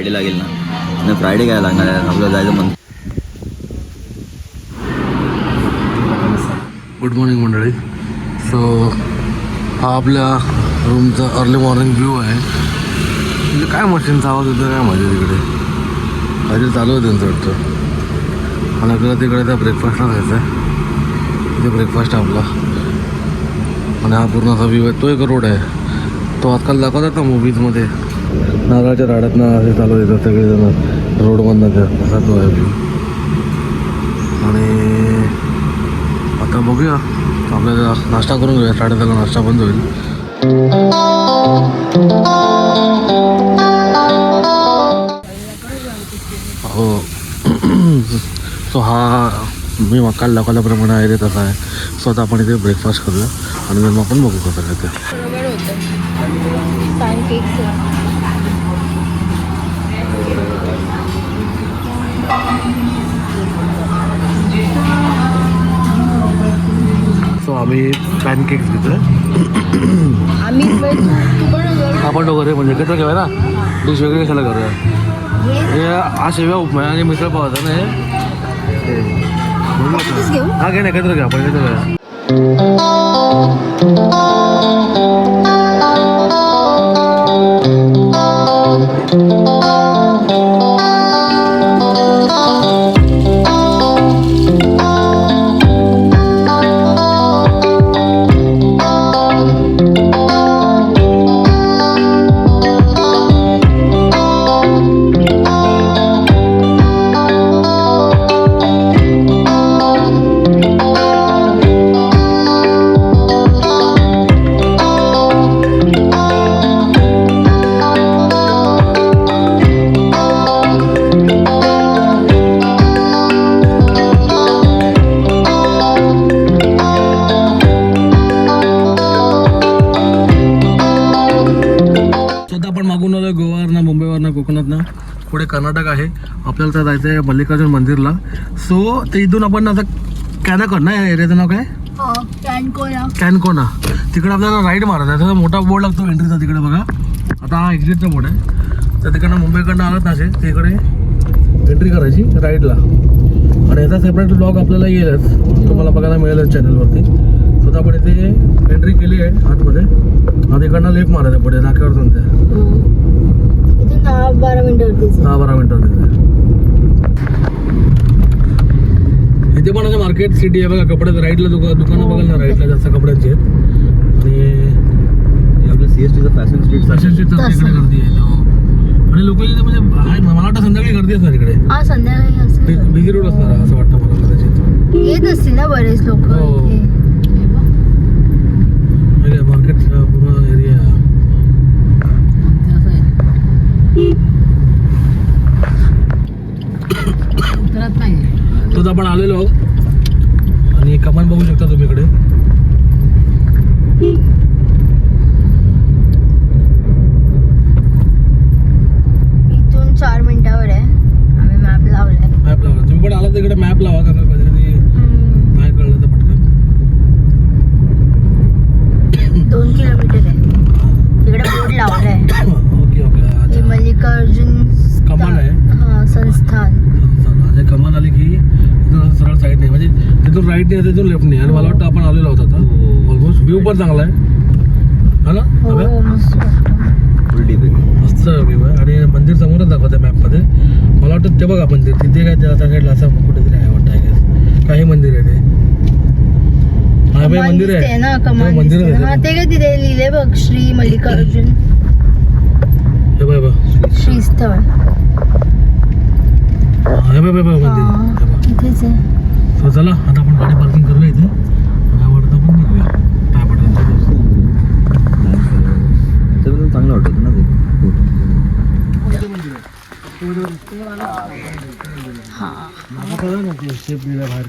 Friday लागेल ना. नाही फ्रायडे काय लागणार आहे? आपल्याला जायचं म्हणतो गुड मॉर्निंग मंडळी. सो हा आपल्या रूमचा अर्ली मॉर्निंग व्ह्यू आहे. म्हणजे काय मशीनचा आवाज होता काय माझ्या तिकडे? काहीतरी चालू आहे त्यांचं वाटतं. मला आपल्याला तिकडे त्या ब्रेकफास्टला जायचं आहे. तिथे ब्रेकफास्ट आहे आपला. आणि हा पूर्ण असा व्ह्यू आहे. तो एक रोड आहे. तो आजकाल दाखवतात ना मूवीजमध्ये नारळाच्या राड्यातनं असे चालू येतात सगळेजण. रोडमधनं त्या असा तो आहे. आणि आता बघूया. आपल्याला नाश्ता करून घेऊया. साडेदहाला नाश्ता बंद होईल. हो सो हा मी मग काल दाखवल्याप्रमाणे आहे रे तसा आहे. सो आता आपण इथे ब्रेकफास्ट करूया. आणि मग आपण बघू कसं काय ते. आम्ही पॅनकेक्स घेतोय आम्ही. आपण वगैरे म्हणजे एकत्र घेऊया ना डिश वेगळी कशाला करूया हे हे हा शेव्या उपमा आणि मिसळ पाव होता ना हे हा घे ना एकत्र घ्या आपण एकत्र घ्या पुढे कर्नाटक आहे. आपल्याला तर जायचं आहे मल्लिकार्जुन मंदिरला. सो ते इथून आपण आता कॅनाकॉन ना या एरियाचं नाव काय? कॅनकोला कॅनकोना तिकडे आपल्याला राईड मारायचा आहे. त्याचा मोठा बोर्ड लागतो एंट्रीचा तिकडे बघा. आता हा एक्झिटचा बोर्ड आहे. तर तिकडनं मुंबईकडनं आलात ना असे तिकडे एंट्री करायची राईडला आणि याचा सेपरेट ब्लॉग आपल्याला येईलच. तुम्हाला बघायला मिळेलच चॅनलवरती स्वतः आपण इथे एंट्री केली आहे आतमध्ये. आता इकडनं लेफ्ट मारायचं पुढे नाक्यावर तुमच्या इथून दहा बारा मिनिटावरतीच दहा बारा मिनिटं तिथे इथे पण मार्केट सिटी आहे बघा कपड्याचं राईटला दुका दुकानं बघाल ना राईटला जास्त कपड्यांची आहेत. आणि हे आपलं सी एस टीचं फॅशन स्ट्रीट फॅशनची तर तिकडे गर्दी आहे हो. आणि लोक इथे म्हणजे मला वाटतं संध्याकाळी गर्दी असणार इकडे. हा संध्याकाळी असं बिझी रोड असणार हा, असं वाटतं मला कदाचित. येत असतील ना बरेच लोक. हो. मार्केट पूर्ण एरिया तो आपण आलेलो आहोत. आणि कमान बघू शकता तुम्ही इकडे. इथून चार मिनिटावर आहे. आम्ही मॅप लावलाय. मॅप तुम्ही पण आला तिकडे मॅप लावा का कधी कधी नाही कळलं तर पटकन. दोन किलोमीटर आहे. तिकडे बोर्ड लावलाय. ओके ओके मल्लिकार्जुन कमान आहे. हा संस्थान. कमान आली की इथून सरळ साईड नाही म्हणजे तिथून राईट नाही तिथून लेफ्ट नाही आणि मला वाटतं आपण आलेलो आहोत आता. हो. ऑलमोस्ट व्ह्यू पण चांगला आहे. हा ना? हो मस्त आहे. व्ह्यू आहे. आणि मंदिर समोरच दाखवतं मॅपमध्ये मला वाटतं ते बघा मंदिर. तिथे काय त्या साईडला असं कुठेतरी आहे वाटतं आय गेस काही मंदिर आहे ते. हा मंदिर आहे. ना हो, कमान मंदिर आहे ना. हा ते. काय तिथे लिहिले बघ श्री मल्लिकार्जुन. हे बाय बा हे हा, हे बघ. इथेच आहे. तर चला आता आपण गाडी पार्किंग करूया इथे. आणि आवडतं आपण निघूया. पडायला त्याच्याबद्दल चांगलं वाटत ना ते. हा. शेप दिला बाहेर.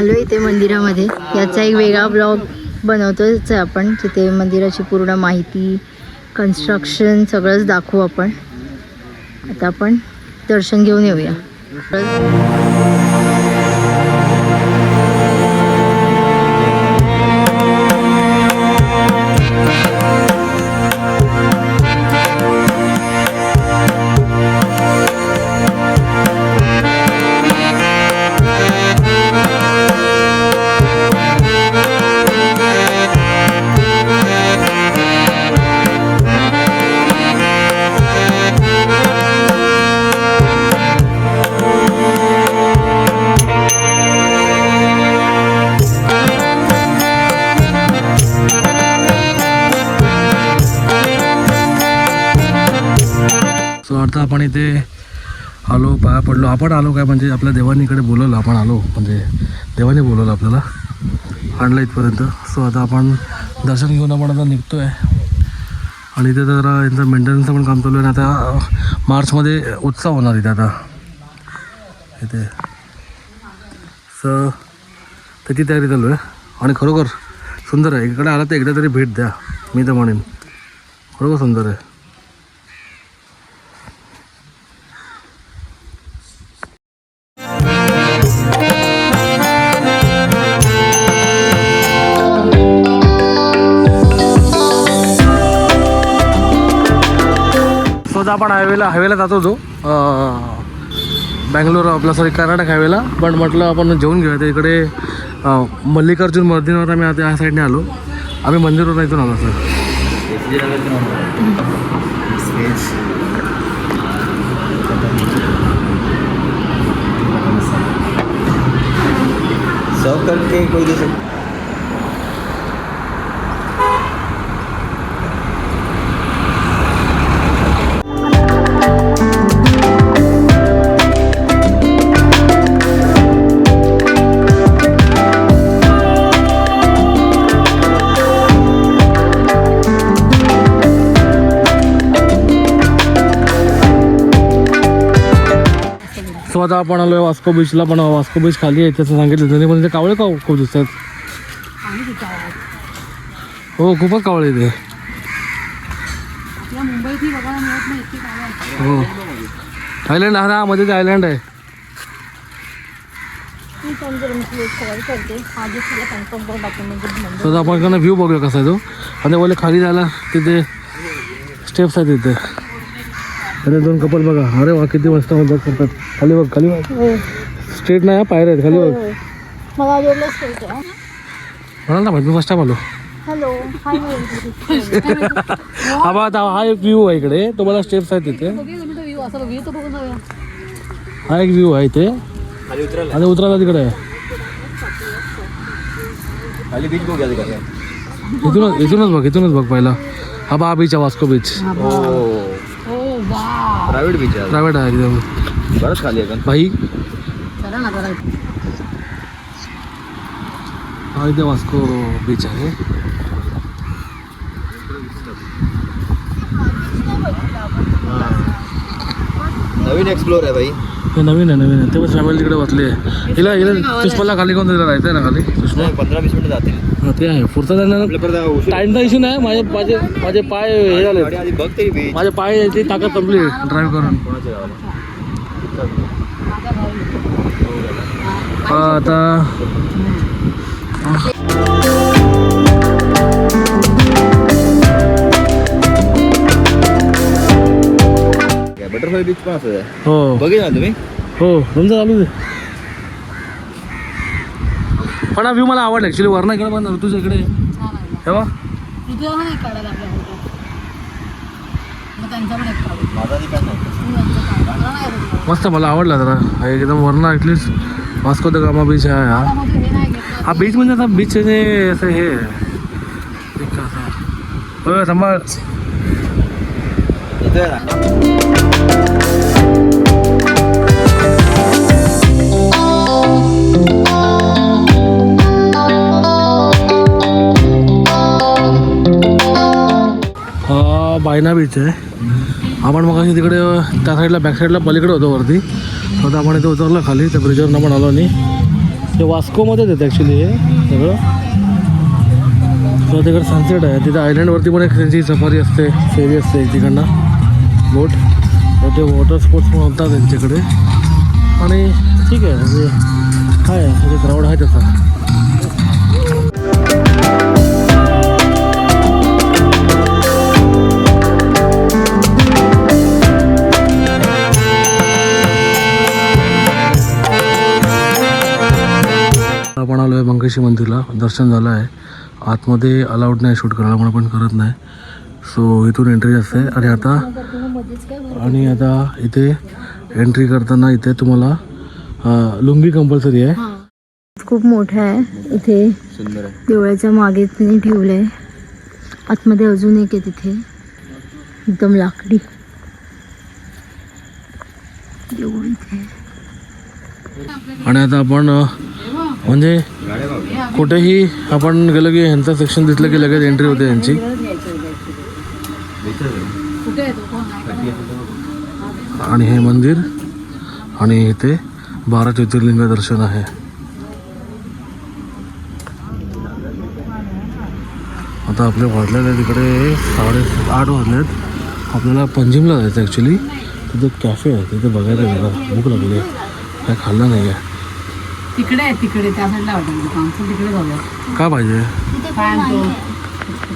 आलो इथे मंदिरामध्ये. याचा एक वेगळा ब्लॉग बनवतोच आहे आपण. तिथे मंदिराची पूर्ण माहिती कन्स्ट्रक्शन सगळंच दाखवू आपण. आता आपण दर्शन घेऊन येऊया. अर्थ आता आपण इथे आलो पाया पडलो. आपण आलो काय म्हणजे आपल्या देवानी इकडे बोलवलं आपण आलो. म्हणजे देवाने बोलवलं आपल्याला. आणलं इथपर्यंत. सो आता आपण दर्शन घेऊन आपण आता निघतो आहे आणि इथे जरा यांचं मेंटेनन्सचं पण काम चालू आहे आणि आता मार्चमध्ये उत्सव होणार इथे आता. इथे. स त्याची तयारी चालू आहे. आणि खरोखर सुंदर आहे. इकडे आला तर एकदा तरी भेट द्या. मी तर म्हणेन. खरोखर सुंदर आहे. आता आपण हायवेला हायवेला जात होतो बँगलोर आपला सॉरी कर्नाटक हायवेला पण म्हटलं आपण जेवून घेऊया. इकडे मल्लिकार्जुन मंदिरावर आम्ही आता या साईडने आलो. आम्ही मंदिरावर इथून आलो सर सर्व करके कोई दे सकता सो आता आपण आलो आहे वास्को बीचला पण वास्को बीच खाली आहे त्याचं सांगितलं त्यांनी पण ते कावळे का खूप दिसतात? हो खूपच कावळे इथे हो. आयलंड हा ना मध्ये ते आयलंड आहे तर आपण व्ह्यू बघूया कसा आहे तो. आणि बोले खाली जायला तिथे स्टेप्स आहेत तिथे. आणि दोन कपल बघा. अरे वा किती मस्त मदत करतात. खाली बघ खाली बघ. स्ट्रेट नाही हा, पायऱ्या आहेत. खाली बघ. म्हणाल ना मी फर्स्ट टाइम आलो. हॅलो हा बघा आता हा एक व्ह्यू आहे इकडे. तुम्हाला स्टेप्स आहेत तिथे. हा एक व्ह्यू आहे इथे. आणि उतरायला तिकडे. आहे खाली बीच बघूया तिकडे. इथूनच इथूनच बघ इथूनच बघ पहिला. हा बा बीच आहे वास्को बीच प्रायव्हेट बीच आहे प्रायव्हेट आहे तिथे बरंच खाली आहे पण भाई। हा इथे वास्को बीच आहे नवीन एक्सप्लोर आहे भाई। हे नवीन आहे नवीन आहे. ते पण फॅमिली तिकडे बसली आहे. हिला हिला सुषमाला खाली कोण तिला राहायचं ना खाली? सुषमा पंधरा वीस मिनिटं जातील. हा ते आहे. पुढचा त्यांना टाईमचा इश्यू नाही. माझे माझे माझे पाय हे झाले बघ तरी माझे पाय ती ताकद संपली. ड्राईव्ह करून. हा, आता बटरफ्लाय बीच पण असं आहे. हो. बघितलं ना तुम्ही? हो तुमचं चालू आहे. पण हा व्ह्यू मला आवडला. ॲक्च्युली वरना इकडे पण तुझ्या इकडे तेव्हा माझा नाही मस्त मला आवडला जरा. हा एकदम Verna at least Vasco da Gama beach आहे हा. हा बीच म्हणजे आता बीच असं हे आहे. एक असं. हो सांभाळ. इथे आहे ना. पायना बीच आहे. आपण मग अशी तिकडे त्या साईडला बॅक साईडला पलीकडे होतो वरती. तर आता आपण इथे उतरलं खाली त्या ब्रिजवरनं आपण आलो आणि ते वास्कोमध्येच येतं ॲक्च्युली हे सगळं. तर तिकडे सनसेट आहे. तिथे आयलंडवरती पण एक त्यांची सफारी असते फेरी असते तिकडनं बोट तर ते वॉटर स्पोर्ट्स पण होतात त्यांच्याकडे. आणि ठीक आहे म्हणजे काय आहे म्हणजे क्राऊड आहे तसा. आहे मंगेशी मंदिरला दर्शन झालं आहे. आतमध्ये अलाउड नाही शूट करायला म्हणून पण करत नाही. सो इथून एंट्री असते. आणि आता आणि आता इथे एंट्री करताना इथे तुम्हाला लुंगी कंपल्सरी आहे. खूप मोठा आहे. इथे सुंदर आहे. देवळाच्या मागे त्यांनी ठेवलंय. आतमध्ये अजून एक आहे तिथे. एकदम लाकडी. आणि आता आपण म्हणजे कुठेही आपण गेलो की ह्यांचं सेक्शन दिसलं की लगेच एंट्री होते यांची आणि हे मंदिर आणि इथे बारा ज्योतिर्लिंग दर्शन आहे. आता आपले वाजलेले तिकडे साडे आठ वाजलेत. आपल्याला पंजिमला जायचं ॲक्च्युली तिथे कॅफे आहे. तिथे बघायला गेलं भूक लागली आहे. काय खाल्लं नाही आहे तिकडे आहे तिकडे. त्या साईडला दुकान चल तिकडे जाऊया. का पाहिजे?